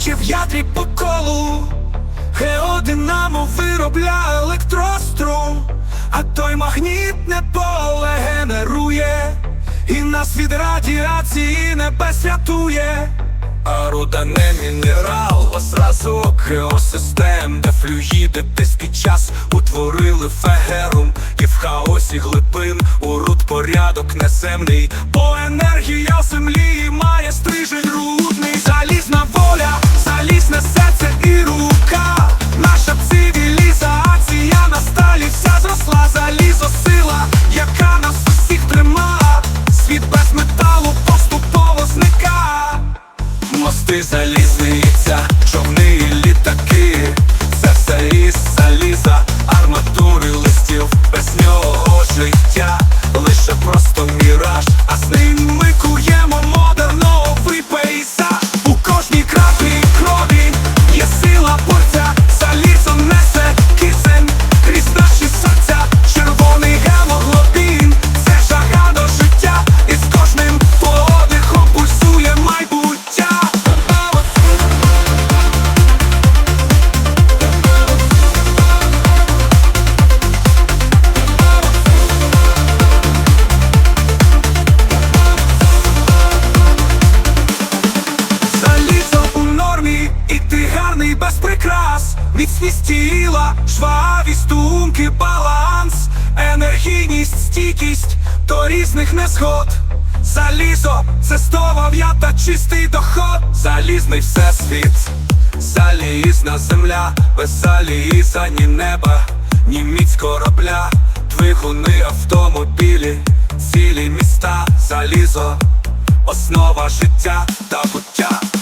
наче в ядрі по колу, Геодинамо виробляє електрострум, а той магнітне поле генерує, і нас від радіації небес рятує. А руда не мінерал, а зразу океосистем, де флюїди десь під час утворили фегерум, і в хаосі глибин у руд порядок неземний. Бо Мости залізниця, без прикрас, міцність тіла, жвавість думки, баланс, енергійність, стійкість. До різних незгод. Залізо це стова в'ята, чистий доход, залізний всесвіт, залізна земля, без заліза ні неба, ні міць корабля, двигуни автомобілі, цілі міста, залізо основа життя та буття.